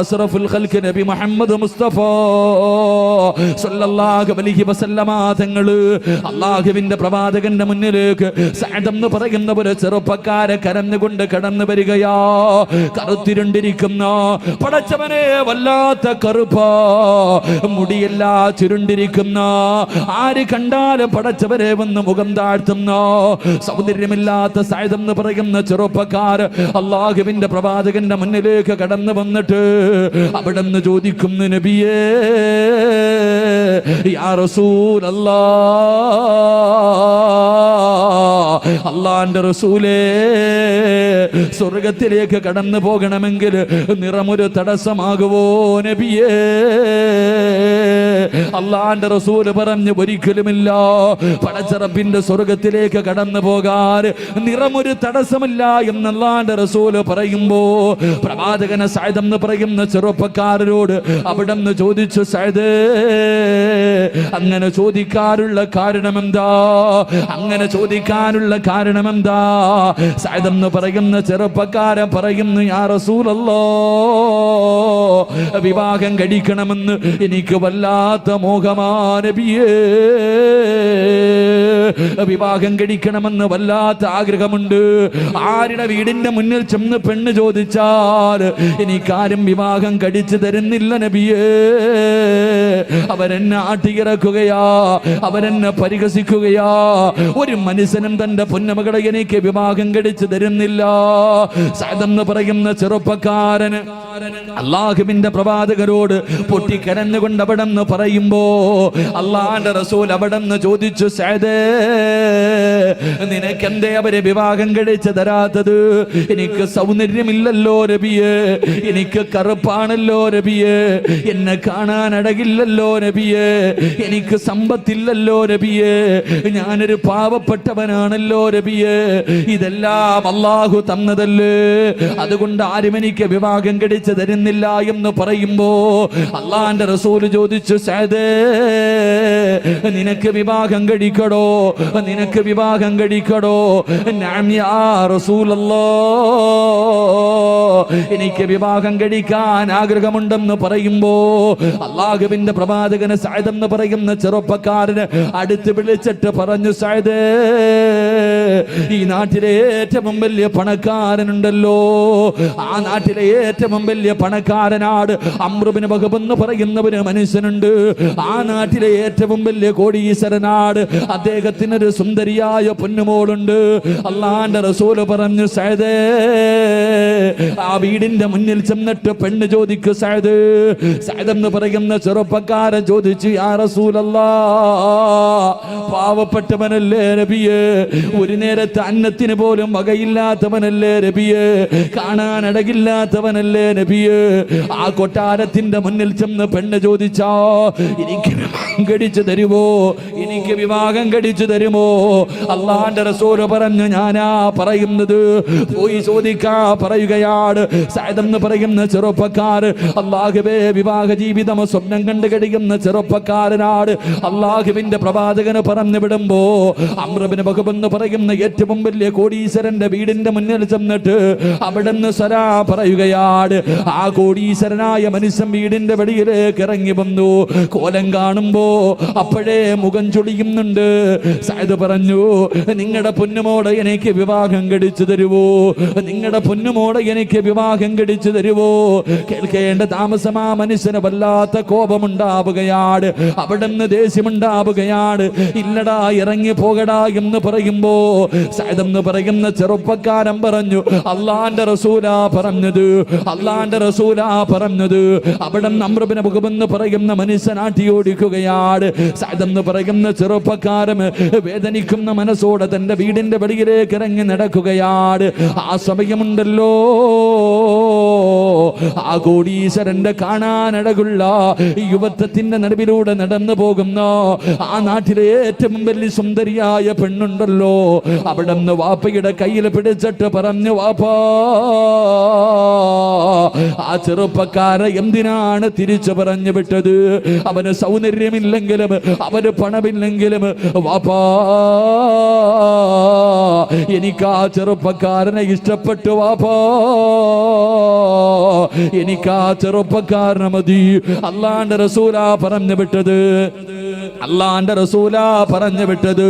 അസ്റഫുൽ ഖൽക്ക് നബി മുഹമ്മദ് മുസ്തഫ. സല്ലല്ലാഹു അലൈഹി വസല്ലമ തങ്ങൾ അള്ളാഹുവിന്റെ പ്രവാചകന്റെ മുന്നിലേക്ക് സഅദ് എന്ന് പറയുന്ന ഒരു ചെറുപ്പക്കാരെ കരഞ്ഞുകൊണ്ട് കടന്നു വരികയാ. കറുത്തിരുണ്ടിരിക്കുന്ന പടച്ചവനെ വല്ലാത്ത കറുപ്പ. മുടിയല്ല ചുരുണ്ടിരിക്കുന്ന. ആര് കണ്ടാലും പടച്ചവരെ വന്ന് മുഖം താഴ്ത്തുന്ന. സൗന്ദര്യമില്ലാത്ത എന്ന് പറയുന്ന ചെറുപ്പക്കാർ അള്ളാഹുവിന്റെ പ്രവാചകന്റെ മുന്നിലേക്ക് കടന്നു വന്നിട്ട് അവിടെ നിന്ന് ചോദിക്കുന്നു നബിയേ യാ റസൂലല്ലാ. അള്ളാന്റെ റസൂലേ സ്വർഗത്തിലേക്ക് കടന്നു പോകണമെങ്കിൽ നിറമൊരു തടസ്സമാകുവോ നബിയേ? അള്ളാന്റെ റസൂൽ പറഞ്ഞു ഒരിക്കലുമില്ല. പടച്ചറപ്പിന്റെ സ്വർഗത്തിലേക്ക് കടന്നു പോകാൻ നിറമൊരു തടസ്സമില്ല എന്ന് അള്ളാന്റെ റസൂൽ പറയുമ്പോ പ്രവാചകന സായുധം എന്ന് പറയുന്ന ചെറുപ്പക്കാരനോട് അവിടെ നിന്ന് ചോദിച്ചു സായത് അങ്ങനെ ചോദിക്കാനുള്ള കാരണം എന്താ അങ്ങനെ ചോദിക്കാനുള്ള കാരണം എന്താ സായുധം എന്ന് പറയുന്ന ചെറുപ്പക്കാരൻ പറയുന്നു യാ റസൂലല്ലോ വിവാഹം കഴിക്കണമെന്ന് എനിക്ക് വല്ലാത്ത മോഹമാനബിയേ വിവാഹം കഴിക്കണമെന്ന് വല്ലാത്ത ആഗ്രഹമുണ്ട്. ആരുടെ വീടിന്റെ മുന്നിൽ ചെന്ന് പെണ്ണ് ചോദിച്ചാൽ എനിക്കാരും വിവാഹം കഴിച്ചു തരുന്നില്ല നബിയേ. അവരെന്നെ ആട്ടിയിറക്കുകയാ അവരെന്നെ പരിഹസിക്കുകയാ. ഒരു മനുഷ്യനും തന്റെ പൊന്നമകളെ എനിക്ക് വിവാഹം കഴിച്ചു തരുന്നില്ല. സതെന്ന് പറയുന്ന ചെറുപ്പക്കാരന് അള്ളാഹുവിന്റെ പ്രവാചകരോട് പൊട്ടിക്കരഞ്ഞുകൊണ്ട് അവിടെ നിന്ന് പറയുമ്പോ അള്ളാന്റെ റസൂൽ അവിടെ നിന്ന് ചോദിച്ചു സേതേ നിനക്കെന്തേ അവരെ വിവാഹം കഴിച്ചു തരാത്തത്? എനിക്ക് സൗന്ദര്യമില്ലല്ലോ രബിയെ എനിക്ക് കറുപ്പാണല്ലോ രബിയെ എന്നെ കാണാൻ അടകില്ലല്ലോ രബിയെ എനിക്ക് സമ്പത്തില്ലല്ലോ രബിയെ ഞാനൊരു പാവപ്പെട്ടവനാണല്ലോ നബിയെ ഇതെല്ലാം അള്ളാഹു തന്നതല്ലേ. അതുകൊണ്ട് ആരും എനിക്ക് വിവാഹം കടിച്ച് തരുന്നില്ല എന്ന് പറയുമ്പോ അള്ളാന്റെ റസൂൽ ചോദിച്ചു നിനക്ക് വിവാഹം കഴിക്കടോ നിനക്ക് വിവാഹം കഴിക്കടോ റസൂലല്ലോ. എനിക്ക് വിവാഹം കഴിക്കാൻ ആഗ്രഹമുണ്ടെന്ന് പറയുമ്പോ അള്ളാഹുവിന്റെ പ്രവാചകന് സായതെന്ന് പറയുന്ന ചെറുപ്പക്കാരന് അടുത്ത് വിളിച്ചിട്ട് പറഞ്ഞു സായത് ഈ നാട്ടിലെ ഏറ്റവും വലിയ പണക്കാരനുണ്ടല്ലോ. ആ നാട്ടിലെ ഏറ്റവും വലിയ പണക്കാരനാട് അമ്രുബിന് വകുപ്പെന്ന് പറയുന്ന ഒരു മനുഷ്യനുണ്ട്. ആ നാട്ടിലെ ഏറ്റവും വലിയ കോടീശ്വരനാട് അദ്ദേഹത്തിനൊരു സുന്ദരിയായ പൊന്നുമോളുണ്ട്. അള്ളാന്റെ റസൂൽ പറഞ്ഞു സൈദേ ആ വീടിന്റെ മുന്നിൽ ചെന്നിട്ട് പെണ്ണ് ചോദിക്കു സൈദ് എന്ന് പറയുന്ന ചെറുപ്പക്കാരൻ ചോദിച്ചു ആ റസൂലല്ലാ പാവപ്പെട്ടവനല്ലേ രബിയെ ഒരു നേരത്തെ അന്നത്തിന് പോലും വകയില്ലാത്തവനല്ലേ രബിയെ കാണാൻ അടകില്ലാത്തവനല്ലേ രബിയെ ആ കൊട്ടാരത്തിന്റെ മുന്നിൽ ചെന്ന് പെണ്ണ് ചോദിച്ചോ എനിക്ക് തരുവോ? എനിക്ക് വിവാഹം കഴിച്ചു തരുമോ? അള്ളാന്റെ റസൂൽ പറഞ്ഞു ഞാനാ പറയുന്നത്. പോയി ചോദിക്കാ പറയുകയാണ്. സായതെന്ന് പറയുന്ന ചെറുപ്പക്കാർ അള്ളാഹുബേ വിവാഹ ജീവിതം സ്വപ്നം കണ്ടു കഴിയുന്ന ചെറുപ്പക്കാരനാണ്. അള്ളാഹുവിന്റെ പ്രവാചകന് പറഞ്ഞു വിടുമ്പോ അമ്രബിന് ബഹുബെന്ന് പറയുന്ന ഏറ്റവും വലിയ കോടീശ്വരന്റെ വീടിന്റെ മുന്നിൽ ചെന്നിട്ട് അവിടെ നിന്ന് സ്വരാ പറയുകയാണ്. ആ കോടീശ്വരനായ മനുഷ്യൻ വീടിന്റെ വെളിയിലേക്ക് ഇറങ്ങി വന്നു. കോലം കാണുമ്പോ അപ്പോഴേ മുഖം ചൊളിയുന്നുണ്ട് സായത് പറഞ്ഞു നിങ്ങളുടെ പൊന്നുമോട് എനിക്ക് വിവാഹം കടിച്ചു തരുവോ? നിങ്ങളുടെ പൊന്നുമോട് എനിക്ക് വിവാഹം കടിച്ചു തരുവോ? കേൾക്കേണ്ട താമസം ആ മനുഷ്യന് വല്ലാത്ത കോപമുണ്ടാവുകയാണ്. അവിടെ നിന്ന് ദേഷ്യമുണ്ടാവുകയാണ്. ഇല്ലടാ ഇറങ്ങി പോകടാ എന്ന് പറയുമ്പോ സായതെന്ന് പറയുന്ന ചെറുപ്പക്കാരൻ പറഞ്ഞു അള്ളാന്റെ റസൂലാ പറഞ്ഞത് അള്ളാന്റെ റസൂലാ പറഞ്ഞത്. അവിടെ നമ്രബിനെ മുഖമെന്ന് പറയുന്ന മനുഷ്യനാട്ടി ഓടിക്കുകയാണ് സായതെന്ന് പറയുന്ന ചെറുപ്പക്കാരൻ വേദനിക്കുന്ന മനസ്സോടെ തന്റെ വീടിന്റെ വെളിയിലേക്ക് ഇറങ്ങി നടക്കുകയാണ്. ആ സമയമുണ്ടല്ലോ. ആ കോടീശ്വരന്റെ കാണാനടകുള്ള യുവത്വത്തിന്റെ നടുവിലൂടെ നടന്നു പോകുന്ന ആ നാട്ടിലെ ഏറ്റവും വലിയ സുന്ദരിയായ പെണ്ണുണ്ടല്ലോ. അവിടെ നിന്ന് വാപ്പയുടെ കയ്യിൽ പിടിച്ചിട്ട് പറഞ്ഞു വാപ്പ ആ ചെറുപ്പക്കാരെ എന്തിനാണ് തിരിച്ചു പറഞ്ഞു വിട്ടത്? അവന് സൗന്ദര്യമില്ലെങ്കിലും അവന് പണമില്ല വാപ്പാ എനിക്ക് ആ ചെറുപ്പക്കാരനെ ഇഷ്ടപ്പെട്ടു വാപ്പാ. എനിക്ക് ആ ചെറുപ്പക്കാരനെ മതി. അല്ലാണ്ട് റസൂലാ പറഞ്ഞു വിട്ടത്. അള്ളാന്റെ റസൂല പറഞ്ഞു വിട്ടത്.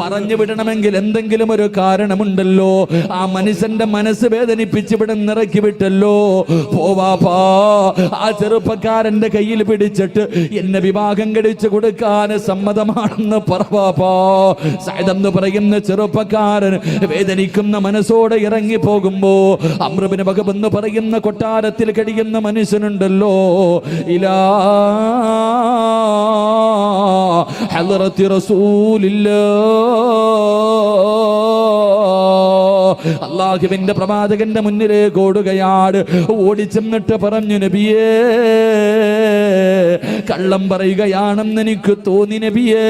പറഞ്ഞു വിടണമെങ്കിൽ എന്തെങ്കിലും ഒരു കാരണമുണ്ടല്ലോ. ആ മനുഷ്യന്റെ മനസ്സ് വേദനിപ്പിച്ച് ഇവിടെ നിറക്കി വിട്ടല്ലോ. പോവാപ്പാ ആ ചെറുപ്പക്കാരന്റെ കയ്യിൽ പിടിച്ചിട്ട് എന്നെ വിവാഹം കഴിച്ചു കൊടുക്കാൻ സമ്മതമാണെന്ന് പറവാപ്പാ സൈദെന്ന് പറയുന്ന ചെറുപ്പക്കാരൻ വേദനിക്കുന്ന മനസ്സോടെ ഇറങ്ങി പോകുമ്പോ അമൃബിന് ഭഗവെന്ന് പറയുന്ന കൊട്ടാരത്തിൽ കഴിയുന്ന മനുഷ്യനുണ്ടല്ലോ. ഇലാ حضرة رسول الله. അള്ളാഹുവിന്റെ പ്രവാചകന്റെ മുന്നിലേക്ക് ഓടുകയാണ് ഓടിച്ചെന്നിട്ട് പറഞ്ഞു നബിയേ കള്ളം പറയുകയാണെന്ന് എനിക്ക് തോന്നി നബിയേ.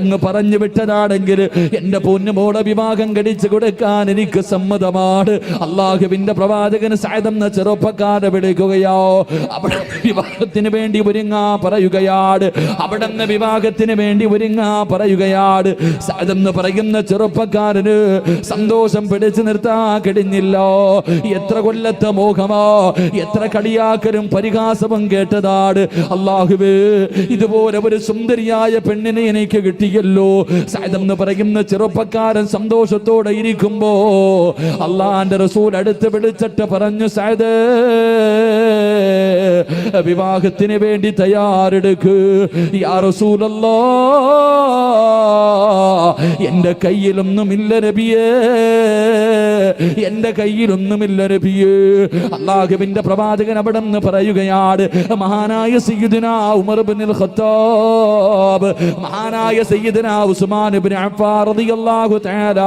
അങ്ങ് പറഞ്ഞു വിട്ടതാണെങ്കിൽ എന്റെ പൊന്നുമോടെ വിവാഹം കടിച്ചു കൊടുക്കാൻ എനിക്ക് സമ്മതമാണ്. അള്ളാഹുവിന്റെ പ്രവാചകന് സായതെന്ന ചെറുപ്പക്കാരെ വിളിക്കുകയോ അവിടെ വിവാഹത്തിന് വേണ്ടി ഒരുങ്ങാ പറയുകയാണ് അവിടെ നിന്ന് വിവാഹത്തിന് വേണ്ടി ഒരുങ്ങാ പറയുകയാണ് സായതെന്ന് പറയുന്ന ചെറുപ്പക്കാരന് സന്തോഷം പിടിച്ചു നിർത്താൻ കഴിഞ്ഞില്ല എത്ര കൊല്ലത്തെ മോഹമോ എത്ര കളിയാക്കലും പരിഹാസവും കേട്ടതാണ്. അള്ളാഹുവേ ഇതുപോലെ ഒരു സുന്ദരിയായ പെണ്ണിനെ എനിക്ക് കിട്ടിയല്ലോ. എന്ന് പറയുന്ന ചെറുപ്പക്കാരൻ സന്തോഷത്തോടെ ഇരിക്കുമ്പോ അള്ളാന്റെ റസൂൽ അടുത്ത് വിളിച്ചിട്ട് പറഞ്ഞു സൈദ് വിവാഹത്തിന് വേണ്ടി തയ്യാറെടുക്ക്. യാ റസൂലല്ലോ എന്റെ കയ്യിലൊന്നുമില്ല നബിയേ. എന്റെ കയ്യിലൊന്നുമില്ല നബിയേ. അള്ളാഹുവിന്റെ പ്രവാചകൻ അവിടെ നിന്ന് പറയുകയാണ് മഹാനായ സയ്യിദുനാ ഉമർ ബിൻ ഖത്താബ് മഹാനായ സയ്യിദുനാ ഉസ്മാൻ ഇബ്നു അഫ്ഫാൻ റളിയല്ലാഹു തആല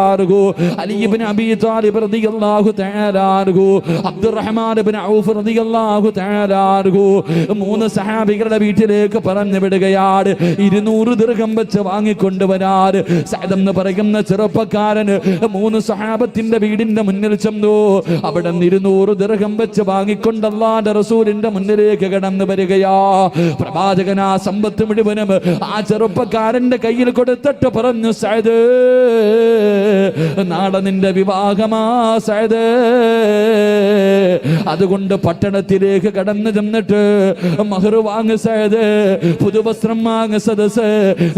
അലി ഇബ്നു അബീ താലിബ് റളിയല്ലാഹു തആല അബ്ദുറഹ്മാൻ ഇബ്നു ഔഫ് റളിയല്ലാഹു തആല മൂന്ന് സഹാബികളുടെ വീട്ടിലേക്ക് പറഞ്ഞു വിടുകയാണ് ഇരുന്നൂറ് ദീർഘം വെച്ച് വാങ്ങിക്കൊണ്ടുവരാൻ സഅദ് എന്ന് പറയുന്ന ചെറുപ്പക്കാരന് മൂന്ന് സഹാബത്തിന്റെ വീടിന്റെ മുന്നിൽ ചെന്നു. അവിടെ ഇരുന്നൂറ് ദീർഘം വെച്ച് വാങ്ങിക്കൊണ്ട് അള്ളാന്റെ റസൂലിന്റെ മുന്നിലേക്ക് കടന്നു വരികയാ. പ്രവാചകൻ ആ സമ്പത്ത് മുഴുവനും ആ ചെറുപ്പക്കാരന്റെ കയ്യിൽ കൊടുത്തിട്ട് പറഞ്ഞു സയത് നാളെ നിന്റെ വിവാഹമാ സയത് അതുകൊണ്ട് പട്ടണത്തിലേക്ക് കടന്നു ചെന്നിട്ട് മഹർ വാങ്ങ സയത് പുതുവസ്ത്രം വാങ്ങ സദസ്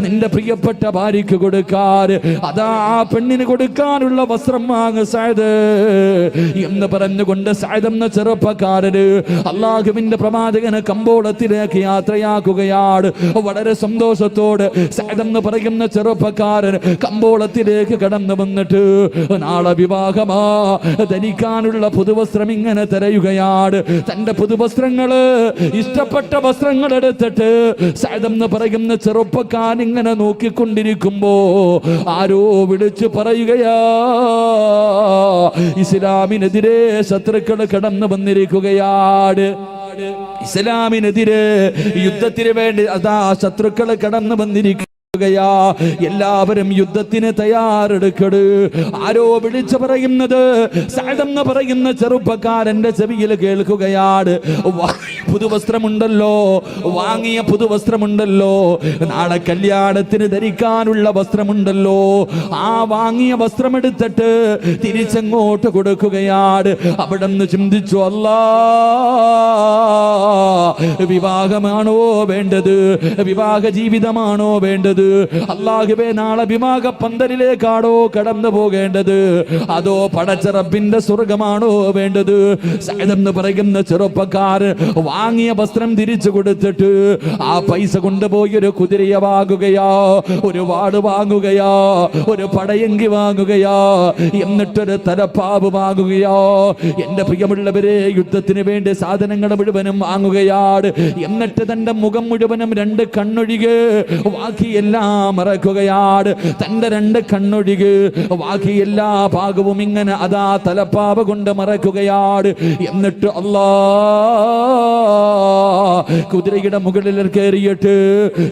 നിന്റെ പ്രിയപ്പെട്ട ഭാര്യയ്ക്ക് കൊടുക്കാൻ അതാ ആ പെണ്ണിന് കൊടുക്കാനുള്ള വസ്ത്രം വാങ്ങ സായത് എന്ന് പറഞ്ഞുകൊണ്ട് സായതെന്ന ചെറുപ്പക്കാരന് അള്ളാഹുവിന്റെ പ്രവാചകന് കമ്പോളത്തിലേക്ക് യാത്രയാക്കുകയാണ്. വളരെ സന്തോഷത്തോട് സായതെന്ന് പറയുന്ന ചെറുപ്പക്കാരൻ കമ്പോളത്തിലേക്ക് കടന്നു വന്നിട്ട് നാളെ വിവാഹമാ. ധരിക്കാനുള്ള പുതുവസ്ത്രം ഇങ്ങനെ തിരയുകയാണ്. തന്റെ പുതുവസ്ത്രങ്ങൾ ഇഷ്ടപ്പെട്ട വസ്ത്രങ്ങൾ എടുത്തിട്ട് സായതെന്ന് പറയുന്ന ചെറുപ്പക്കാരൻ ഇങ്ങനെ നോക്കിക്കൊണ്ടിരിക്കുമ്പോ ആരോ വിളിച്ചു പറയുകയാ ഇസ്ലാമിനെതിരെ ശത്രുക്കൾ കടന്നു വന്നിരിക്കുകയാണ്. ഇസ്ലാമിനെതിരെ യുദ്ധത്തിന് വേണ്ടി അതാ ശത്രുക്കൾ കടന്നു വന്നിരിക്കുക എല്ലാവരും യുദ്ധത്തിന് തയ്യാറെടുക്കട്. ആരോ വിളിച്ചു പറയുന്നത്? പറയുന്ന ചെറുപ്പക്കാരന്റെ ചെവിയിൽ കേൾക്കുകയാണ്. പുതുവസ്ത്രമുണ്ടല്ലോ. വാങ്ങിയ പുതുവസ്ത്രമുണ്ടല്ലോ. നാളെ കല്യാണത്തിന് ധരിക്കാനുള്ള വസ്ത്രമുണ്ടല്ലോ. ആ വാങ്ങിയ വസ്ത്രമെടുത്തിട്ട് തിരിച്ചങ്ങോട്ട് കൊടുക്കുകയാണ്. അവിടെ നിന്ന് ചിന്തിച്ചു അല്ല വിവാഹമാണോ വേണ്ടത്? വിവാഹ ജീവിതമാണോ വേണ്ടത്? അള്ളാഹുബേ നാളെ വിവാഹ പന്തലിലേക്കാണോ കടന്നു പോകേണ്ടത്? അതോ പടച്ച റബ്ബിന്റെ സ്വർഗമാണോ വേണ്ടത് സൈദെന്ന് പറയുന്ന ചെറുപ്പക്കാരൻ വാങ്ങിയ വസ്ത്രം തിരിച്ചു കൊടുത്തിട്ട് ആ പൈസ കൊണ്ടുപോയി ഒരു കുതിരയെ വാങ്ങുകയോ ഒരു വാട് വാങ്ങുകയോ ഒരു പടയങ്കി വാങ്ങുകയോ എന്നിട്ടൊരു തലപ്പാവ് വാങ്ങുകയോ. എന്റെ പ്രിയമുള്ളവരെ യുദ്ധത്തിന് വേണ്ടി സാധനങ്ങൾ മുഴുവനും വാങ്ങുകയാണ്. എന്നിട്ട് തന്റെ മുഖം മുഴുവനും രണ്ട് കണ്ണൊഴികെ ബാക്കിയെല്ലാം മറക്കുകയാണ്. തന്റെ രണ്ട് കണ്ണൊഴികെ ബാക്കി എല്ലാ ഭാഗവും ഇങ്ങനെ അതാ തലപ്പാവ് കൊണ്ട് മറക്കുകയാണ്. എന്നിട്ട് അല്ലാ കുതിരയുടെ മുകളിൽ കയറിയിട്ട്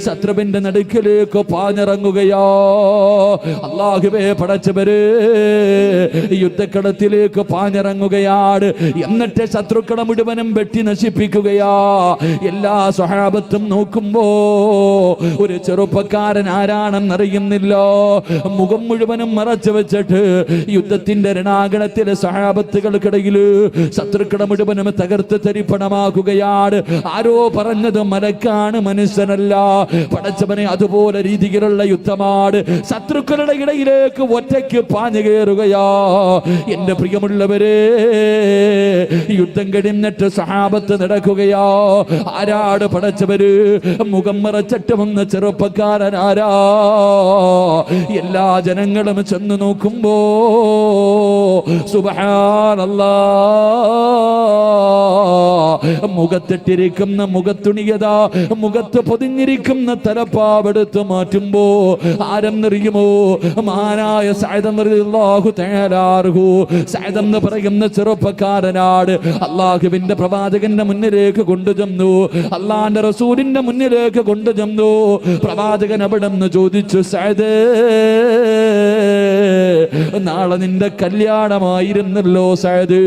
ശത്രുവിന്റെ നടുക്കിലേക്ക് പാഞ്ഞിറങ്ങുകയോ. അള്ളാഹുവേ പടച്ചവര് യുദ്ധക്കടത്തിലേക്ക് പാഞ്ഞിറങ്ങുകയാണ്. എന്നിട്ട് ശത്രുക്കളെ മുഴുവനും വെട്ടി നശിപ്പിക്കുകയാ. എല്ലാ സ്വഹാപത്തും നോക്കുമ്പോ ഒരു ചെറുപ്പക്കാരൻ ആരാണെന്നറിയുന്നില്ല. മുഖം മുഴുവനും മറച്ചു വെച്ചിട്ട് യുദ്ധത്തിന്റെ രണാകണത്തിലെ സഹാബത്തുകൾക്കിടയിൽ ശത്രുക്കളെ മുഴുവനും തകർത്ത് തരിപ്പണമാക്കുകയാണ് ആരോ പറഞ്ഞത് മലക്കാണ് മനുഷ്യനല്ല. പടച്ചവനെ അതുപോലെ രീതിയിലുള്ള യുദ്ധമാണ് ശത്രുക്കളുടെ ഇടയിലേക്ക് ഒറ്റയ്ക്ക് പാഞ്ഞു കയറുകയാ. എന്റെ പ്രിയമുള്ളവരെ യുദ്ധം കഴിഞ്ഞിട്ട് സഹാബത്ത് നടക്കുകയാ. ആരാട് പടച്ചവര്? മുഖം മറച്ചിട്ട് വന്ന ചെറുപ്പക്കാരൻ ആരാ? എല്ലാ ജനങ്ങളും ചെന്ന് നോക്കുമ്പോ സുബഹാനല്ലാ. മുഖത്തിട്ടിരിക്കുന്ന മുഖത്തുണിയത മുഖത്ത് പൊതിഞ്ഞിരിക്കുന്ന തലപ്പാവെടുത്ത് മാറ്റുമ്പോ ആരം ആരെന്നറിയുമോ മാനായ സായതെന്നറിയാഹു തയ്യാറാർഹു സായതെന്ന് പറയുന്ന ചെറുപ്പക്കാരനാട് അള്ളാഹുവിന്റെ പ്രവാചകന്റെ മുന്നിലേക്ക് കൊണ്ടുചെന്നു. അള്ളാന്റെ റസൂലിന്റെ മുന്നിലേക്ക് കൊണ്ടുചെന്നു. പ്രവാചകൻ അവിടെ നിന്ന് ചോദിച്ചു സായദേ നാളെ നിന്റെ കല്യാണമായിരുന്നല്ലോ സായദ്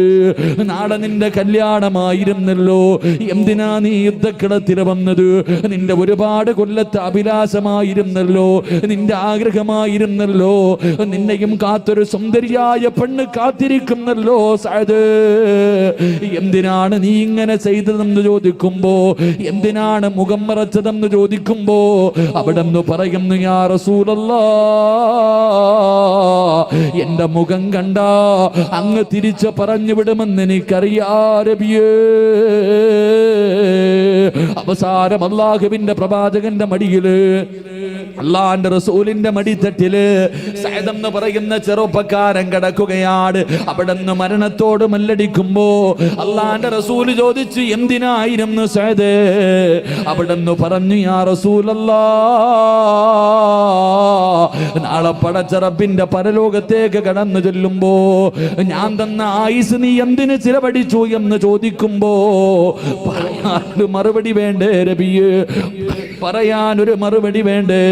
നാളെ നിന്റെ കല്യാണമായിരുന്നല്ലോ എന്തിനാ നീ യുദ്ധക്കിടത്തിൽ വന്നത്? നിന്റെ ഒരുപാട് കൊല്ലത്തെ അഭിലാഷമായിരുന്നല്ലോ. നിന്റെ ആഗ്രഹമായിരുന്നല്ലോ. നിന്നെയും കാത്തൊരു സുന്ദരിയായ പെണ്ണ് കാത്തിരിക്കുന്നല്ലോ സായദ് എന്തിനാണ് നീ ഇങ്ങനെ ചെയ്തതെന്ന് ചോദിക്കുമ്പോ? എന്തിനാണ് മുഖം മറച്ചതെന്ന് ചോദിക്കുമ്പോ? അവിടെ നിന്ന് പറയുന്നു യാ റസൂലല്ല എന്റെ മുഖം കണ്ട അങ്ങ് തിരിച്ച് പറഞ്ഞു വിടുമെന്ന് എനിക്കറിയാരബിയേ അവസാനം അള്ളാഹുവിന്റെ പ്രവാചകന്റെ മടിയിൽ അള്ളാന്റെ റസൂലിന്റെ മടിത്തട്ടിൽ എന്ന് പറയുന്ന ചെറുപ്പക്കാരൻ കിടക്കുകയാണ്. അവിടെ നിന്ന് മരണത്തോട് മല്ലടിക്കുമ്പോ അള്ളാന്റെ റസൂൽ ചോദിച്ചു എന്തിനായിരുന്നു സേതേ അവിടെ നിന്ന് പറഞ്ഞു യാ റസൂലല്ലാ നാളെ പടച്ചറപ്പിന്റെ പരലോകത്തേക്ക് കടന്നു ചെല്ലുമ്പോ ഞാൻ തന്ന ആയുസ് നീ എന്തിന് ചിലവടിച്ചു എന്ന് ചോദിക്കുമ്പോ പറയാനൊരു മറുപടി വേണ്ടേ പറയാൻ പറയാനൊരു മറുപടി വേണ്ടേ?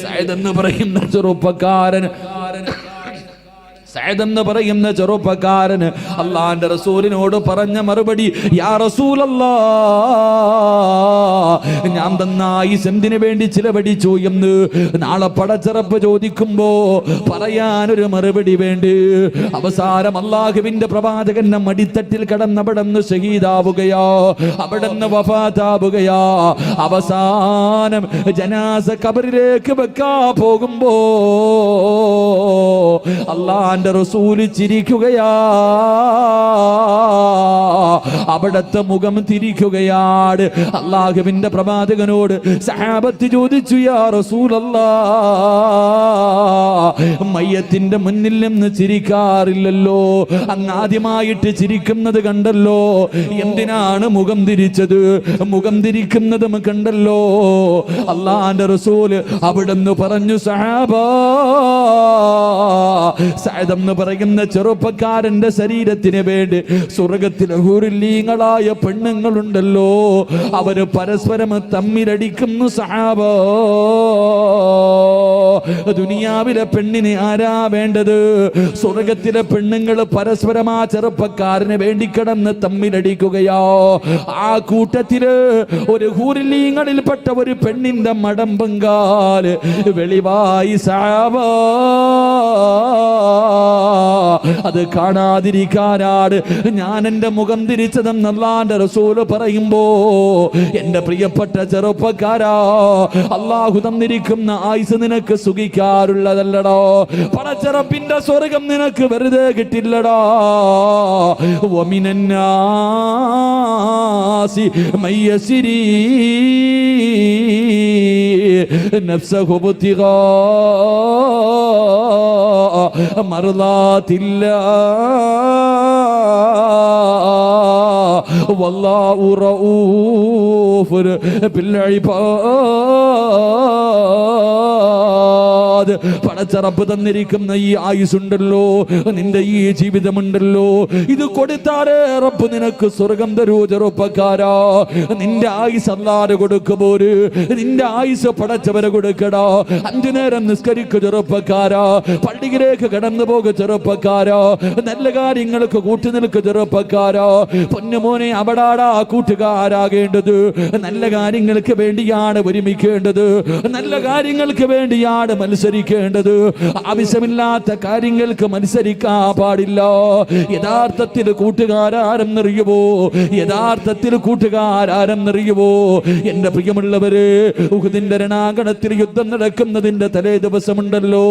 സൈദ് എന്ന് പറയുന്ന ചെറുപ്പക്കാരൻ സൈദ് എന്ന് പറയുന്ന ചെറുപ്പക്കാരന് അള്ളാന്റെ റസൂലിനോട് പറഞ്ഞ മറുപടി യാ റസൂലല്ലാ ഞാൻ തന്ന സെന്തിന് വേണ്ടി ചിലവടിച്ചു എന്ന് നാളെ പടച്ചിറപ്പ് ചോദിക്കുമ്പോ പറയാനൊരു മറുപടി വേണ്ടി. അവസാനം അള്ളാഹുവിന്റെ പ്രവാചകൻ മടിത്തട്ടിൽ കടന്നവിടന്ന് ഷഹീദാവുകയോ അവിടുന്ന് വഫാത്താവുകയോ. അവസാനം ജനാസ കബറിലേക്ക് വെക്കാ പോകുമ്പോ അള്ളാന്റെ റസൂൽ ചിരിക്കുകയാ. അവിടത്തെ മുഖം തിരിക്കുകയാണ്. അള്ളാഹുവിന്റെ പ്രവാചകനോട് സഹാബത്ത് ചോദിച്ചു യാ റസൂലല്ലാ മയ്യത്തിന്റെ മുന്നിൽ നിന്ന് ചിരിക്കാറില്ലല്ലോ. അങ്ങ് ആദ്യമായിട്ട് ചിരിക്കുന്നത് കണ്ടല്ലോ. എന്തിനാണ് മുഖം തിരിച്ചത്? മുഖം തിരിക്കുന്നതും കണ്ടല്ലോ. അള്ളാന്റെ റസൂൽ അവിടുന്ന് പറഞ്ഞു സഹാബ സൈദെന്ന് പറയുന്ന ചെറുപ്പക്കാരന്റെ ശരീരത്തിന് വേണ്ടി സ്വർഗത്തിലെ ഹുരുല്ലീങ്ങളായ പെണ്ണുങ്ങളുണ്ടല്ലോ. അവർ പരസ്പരം തമ്മിലടിക്കുന്നു സഹാബ. ദുനിയാവിലെ പെണ്ണിന് ആരാ വേണ്ടത്? സ്വർഗത്തിലെ പെണ്ണുങ്ങൾ പരസ്പരം ആ ചെറുപ്പക്കാരന് വേണ്ടി കിടന്ന് തമ്മിലടിക്കുകയോ. ആ കൂട്ടത്തിൽ ഒരു ഹൂരിലീങ്ങളിൽപ്പെട്ട ഒരു പെണ്ണിന്റെ മടം പങ്കാൽ വെളിവായി സാവ അത് കാണാതിരിക്കാനാണ്. ഞാൻ എന്റെ മുഖം തിരിച്ചതെന്ന് അള്ളാന്റെ റസൂൽ പറയുമ്പോ എന്റെ പ്രിയപ്പെട്ട ചെറുപ്പക്കാരാ അള്ളാഹു തന്നിരിക്കുന്ന ആയുസ് നിനക്ക് സുഖിക്കാറുള്ളതല്ലടോ. പടച്ചെറപ്പിന്റെ സ്വർഗം നിനക്ക് വെറുതെ കിട്ടില്ലടോ. ഒമിനന്നാസി മയ്യസിരി نفسه ابتغاء مرضات الله والله رؤوف بالعباد മുറാദ് പടച്ചറപ്പ് തന്നിരിക്കുന്ന ഈ ആയുസുണ്ടല്ലോ നിന്റെ ഈ ജീവിതമുണ്ടല്ലോ. ഇത് കൊടുത്താലേ റബ്ബ് നിനക്ക് സ്വർഗം തരൂ ചെറുപ്പക്കാരാ. നിന്റെ ആയുസ് അല്ലാതെ കൊടുക്കുമ്പോര് നിന്റെ ആയുസ് പടച്ചവരെ കൊടുക്കടാ. അഞ്ചു നേരം നിസ്കരിക്കു ചെറുപ്പക്കാരാ. പള്ളിയിലേക്ക് കടന്നു പോകുക ചെറുപ്പക്കാരാ. നല്ല കാര്യങ്ങൾക്ക് കൂട്ടി നിൽക്കു ചെറുപ്പക്കാരാ. പൊന്നുമോനെ അവിടാടാ കൂട്ടുകാരാകേണ്ടത്. നല്ല കാര്യങ്ങൾക്ക് വേണ്ടിയാണ് ഒരുമിക്കേണ്ടത്. നല്ല കാര്യങ്ങൾക്ക് വേണ്ടിയാണ് മത്സരിക്കേണ്ടത് ആവശ്യമില്ലാത്ത കാര്യങ്ങൾക്ക് മത്സരിക്കാൻ പാടില്ല. യഥാർത്ഥത്തിൽ കൂട്ടുകാരാരെന്നറിയുമോ യഥാർത്ഥത്തിൽ നിറയുവോ? എന്റെ പ്രിയമുള്ളവര് ഉഹുദിന്റെ രണാങ്കണത്തിൽ യുദ്ധം നടക്കുന്നതിന്റെ തലേ ദിവസമുണ്ടല്ലോ.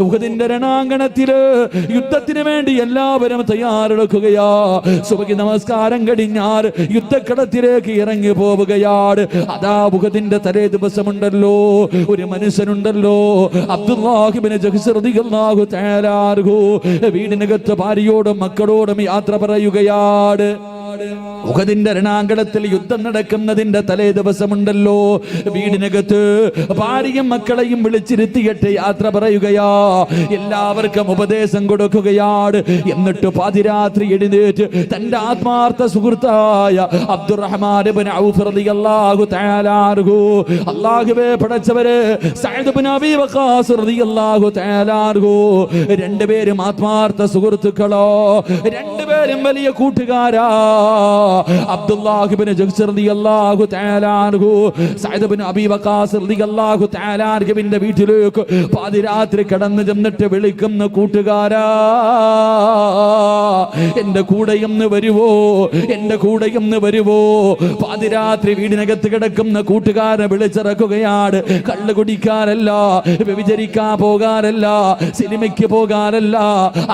ഉഹുദിന്റെ രണാങ്കണത്തിൽ യുദ്ധത്തിന് വേണ്ടി എല്ലാവരും തയ്യാറെടുക്കുകയാ. സുബകി നമസ്കാരം കഴിഞ്ഞാൽ യുദ്ധക്കടത്തിലേക്ക് ഇറങ്ങി പോവുകയാണ്. അതാ ഉഹദിന്റെ തലേ ദിവസമുണ്ടല്ലോ. ഒരു മനുഷ്യനുണ്ടല്ലോ. വീടിനകത്ത് ഭാര്യയോടും മക്കളോടും യാത്ര പറയുകയാണ് ഉഹദിന്റെ രണാങ്കണത്തിൽ യുദ്ധം നടക്കുന്നതിന്റെ തലേ ദിവസമുണ്ടല്ലോ. വീടിനകത്ത് ഭാര്യയും മക്കളെയും വിളിച്ചിരുത്തിയിട്ട് യാത്ര പറയുകയാ. എല്ലാവർക്കും ഉപദേശം കൊടുക്കുകയാണ്. എന്നിട്ട് പാതിരാത്രി എഴുന്നേറ്റ് തന്റെ ആത്മാർത്ഥ സുഹൃത്തായ അബ്ദുറഹ്മാൻ പടച്ചവരെ രണ്ടുപേരും ആത്മാർത്ഥ സുഹൃത്തുക്കളോ. രണ്ടുപേരും വലിയ കൂട്ടുകാരാ. അബ്ദുല്ലാഹിബ്നു ജഹ്സ് റളിയല്ലാഹു തആല അൻഹു സഅദ് ഇബ്നു അബീ വഖാസ് റളിയല്ലാഹു തആല അൻഹുവിന്റെ വീട്ടിലേക്ക് പാതിരാത്രി കടന്നു ചെന്നിട്ട് വിളിക്കുന്ന കൂട്ടുകാരാ എന്റെ കൂടെയൊന്ന് വരുവോ? എന്റെ കൂടെയൊന്ന് വരുവോ? പാതിരാത്രി വീടിനകത്ത് കിടക്കുന്ന കൂട്ടുകാരെ വിളിച്ചിറക്കുകയാണ്. കള്ളു കുടിക്കാനല്ല വ്യഭിചരിക്കാൻ പോകാനല്ല സിനിമയ്ക്ക് പോകാനല്ല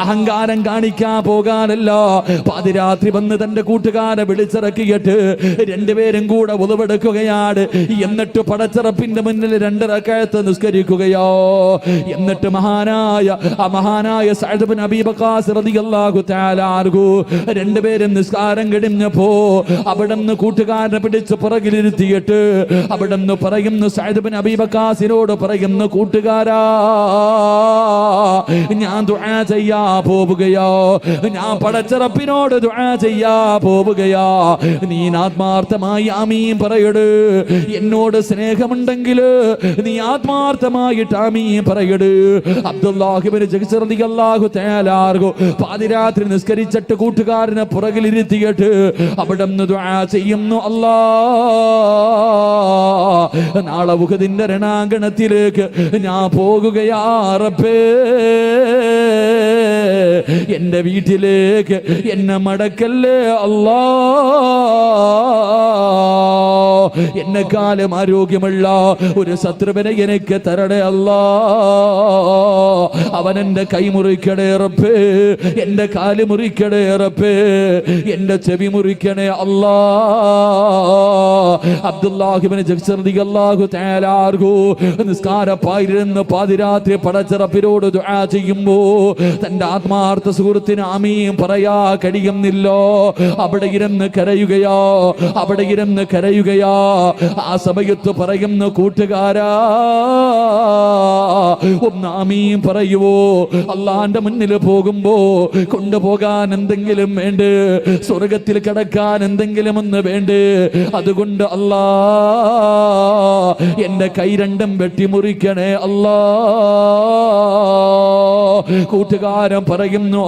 അഹങ്കാരം കാണിക്കാൻ പോകാനല്ല. പാതിരാത്രി വന്ന് തന്റെ കൂട്ടുകാരെ വിളിച്ചിറക്കിയിട്ട് രണ്ടുപേരും കൂടെ ഉതവെടുക്കുകയാണ് എന്നിട്ട് പടച്ചിറപ്പിന്റെ മുന്നിൽ രണ്ടിറക്കയത്ത് നിസ്കരിക്കുകയോ. എന്നിട്ട് മഹാനായ ആ മഹാനായ രണ്ടുപേരും നിസ്കാരം കഴിഞ്ഞപ്പോ അവിടുന്ന് കൂട്ടുകാരനെ പിടിച്ച് പുറകിലിരുത്തിയിട്ട് അവിടുന്ന് അബീബക്കാസിനോട് പറയുന്ന വഖാസിനോട് പറയുന്നു കൂട്ടുകാരാ ഞാൻ ദുആ ചെയ്യാ പോവുകയോ. ഞാൻ പടച്ചിറപ്പിനോട് ദുആ ചെയ്യാ പോവുകയാ. നീ ആത്മാർത്ഥമായി ആമീൻ പറയട്. എന്നോട് സ്നേഹമുണ്ടെങ്കിൽ നീ ആത്മാർത്ഥമായിട്ട് ആമീൻ പറയട്. അബ്ദുല്ലാഹിബിന് ജഗസറതി അല്ലാഹു തആലാർഗോ പാതിരാത്രി നിസ്കരിച്ചിട്ട് കൂട്ടുകാരനെ പുറകിലിരുത്തിയിട്ട് അവിടെ ചെയ്യുന്നു അല്ലാ. നാളെ ഉഹദിന്റെ രണാങ്കണത്തിലേക്ക് ഞാൻ പോകുകയാ റബ്ബേ. എന്റെ വീട്ടിലേക്ക് എന്നെ മടക്കല്ലേ അല്ലാ. എന്നെക്കാലം ആരോഗ്യമുള്ള ഒരു ശത്രുവിനെ എനിക്ക് തരണേ അല്ലാ അവൻ എന്റെ കൈ മുറിക്കണേ റപ്പേ എന്റെ കാൽ മുറിക്കണേ റപ്പേ എന്റെ ചെവി മുറിക്കണേ അല്ലാ. അബ്ദുല്ലാഹിബിന് അല്ലാഹു നിസ്കാര നിസ്കാരപ്പായിരുന്ന് പാതിരാത്രി പടച്ചിറപ്പിനോട് ദുആ ചെയ്യുമ്പോൾ തന്റെ ആത്മാർത്ഥ സുഹൃത്തിന് ആമീൻ പറയാ കഴിയുന്നില്ലോ. അവിടെ ഇരുന്ന് കരയുകയോ. അവിടെ ഇരുന്ന് കരയുകയോ. ആ സമയത്ത് പറയുന്ന കൂട്ടുകാരാ ഒന്ന് ആമീൻ പറയുവോ അള്ളാന്റെ മുന്നിൽ പോകുമ്പോ കൊണ്ടുപോകാൻ എന്തെങ്കിലും വേണ്ട? സ്വർഗത്തിൽ കിടക്കാൻ എന്തെങ്കിലും ഒന്ന് വേണ്ട? അതുകൊണ്ട് അല്ലാ എന്റെ കൈ രണ്ടും വെട്ടിമുറിക്കണേ അല്ലാ. കൂട്ടുകാരൻ പറയുന്നു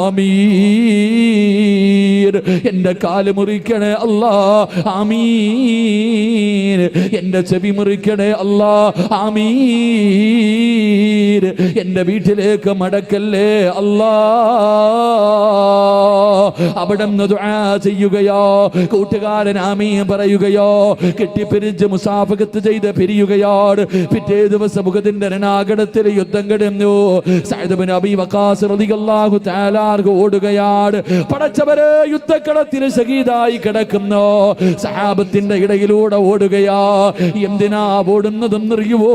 എന്റെ കാൽ മുറിക്കണേ അല്ലാ ആമീർ എന്റെ ചെവി മുറിക്കണേ അല്ലാ ആമീർ എന്റെ വീട്ടിലേക്ക് മടക്കല്ലേ അല്ലാ. അവിടെ ചെയ്യുകയോ കൂട്ടുകാരൻ ആമീൻ പറയുകയോ കെട്ടിപ്പിരിച്ച് മുസാഫകത്ത് ചെയ്ത് പിരിയുകയാണ് പിറ്റേ ദിവസം മുഖത്തിന്റെ രണാകടത്തിൽ യുദ്ധം കിടന്നു സൈദബിൻ അബി വക്കാസ് റളിയല്ലാഹു തആലാർക്ക് ഓടുകയാണ്. പടച്ചവരെ യുദ്ധക്കളത്തിൽ ഷഹീദായി കിടക്കുന്നു. സഹാബത്തിന്റെ ഇടയിലൂടെ ഓടുകയാ. എന്തിനാ ഓടുന്നതെന്നറിയുവോ?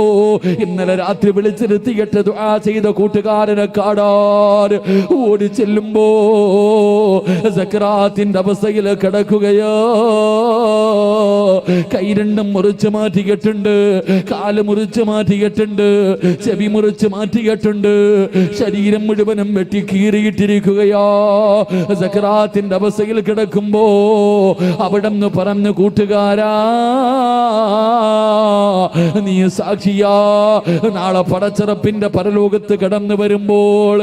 ഇന്നലെ രാത്രി വിളിച്ചിരുത്തിയിട്ട് ദുആ ചെയ്ത കൂട്ടുകാരനെ കാണാൻ ഓടി ചെല്ലുമ്പോ സക്രാത്തിന്റെ അവസ്ഥയിൽ കിടക്കുകയോ. കൈ രണ്ടും മുറിച്ച് മാറ്റിയിട്ടുണ്ട്. കാൽ മുറിച്ച് മാറ്റിയിട്ടുണ്ട്. ചെവി മുറിച്ച് മാറ്റിയിട്ടുണ്ട്. ശരീരം മുഴുവനും വെട്ടി കീറിയിട്ടിരിക്കുകയോ. സക്രാത്തിന്റെ അവസ്ഥയിൽ കിടക്കുമ്പോ അവിടെ നിന്ന് പറഞ്ഞു കൂട്ടുകാരാ നീ സാക്ഷിയാ. നാളെ പടച്ചിറപ്പിന്റെ പരലോകത്ത് കടന്നു വരുമ്പോൾ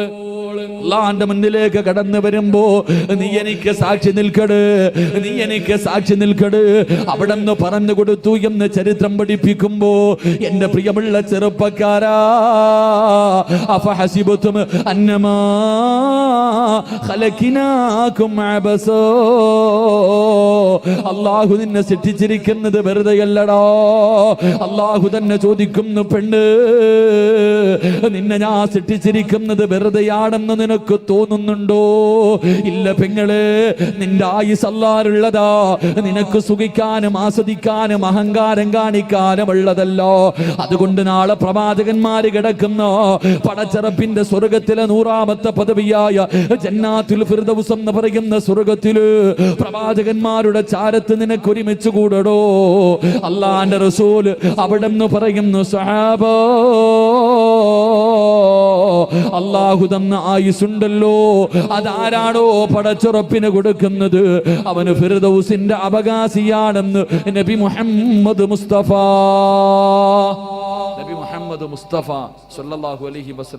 അള്ളാന്റെ മുന്നിലേക്ക് കടന്നു വരുമ്പോ നീ എനിക്ക് സാക്ഷി നിൽക്കട് നീ എനിക്ക് സാക്ഷി നിൽക്കട്. അവിടെ നിന്ന് പറഞ്ഞു കൊടുത്തു എന്ന് ചരിത്രം പഠിപ്പിക്കുമ്പോ എന്റെ പ്രിയമുള്ള ചെറുപ്പക്കാരാ അഫഹസിബത്തും അന്നമാ ഖലഖിനാകും അബസോ. അള്ളാഹു നിന്നെ സൃഷ്ടിച്ചിരിക്കുന്നത് വെറുതെയല്ലടോ അള്ളാഹു തന്നെ ചോദിക്കുന്നു പെണ്ണ് നിന്നെ ഞാൻ സൃഷ്ടിച്ചിരിക്കുന്നത് വെറുതെയാണെന്ന് നിനക്ക് തോന്നുന്നുണ്ടോ? ഇല്ല പെങ്ങൾ നിന്റെ ആയുസ് അല്ലാറുള്ളതാ നിനക്ക് സുഖിക്കാനും ആസ്വദിക്കാനും അഹങ്കാരം കാണിക്കാനും ഉള്ളതല്ലോ അതുകൊണ്ട് നാളെ പ്രവാചകന്മാര് കിടക്കുന്ന. പടച്ചറപ്പിന്റെ സ്വർഗത്തിലെ നൂറാമത്തെ പദവിയായ ജന്നാത്തുൽ ഫിർദൗസ് എന്ന് പറയുന്ന സ്വർഗത്തിൽ പ്രവാചകന്മാരുടെ ചാരത്ത് നിനക്ക് ഒരുമിച്ച് കൂടടോ. അള്ളാന്റെ റസൂൽ അവിടെ നിന്ന് പറയുന്നു സഹാബോ അള്ളാഹു തന്ന ആയുസുണ്ടല്ലോ അതാരാണോ പടച്ചുറപ്പിന് കൊടുക്കുന്നത്? അവന് ഫിർദൌസിന്റെ അവകാശിയാണെന്ന് നബി മുഹമ്മദ് മുസ്തഫ. നബി മുഹമ്മദ് മുസ്തഫ സല്ലല്ലാഹു അലൈഹി വസല്ലം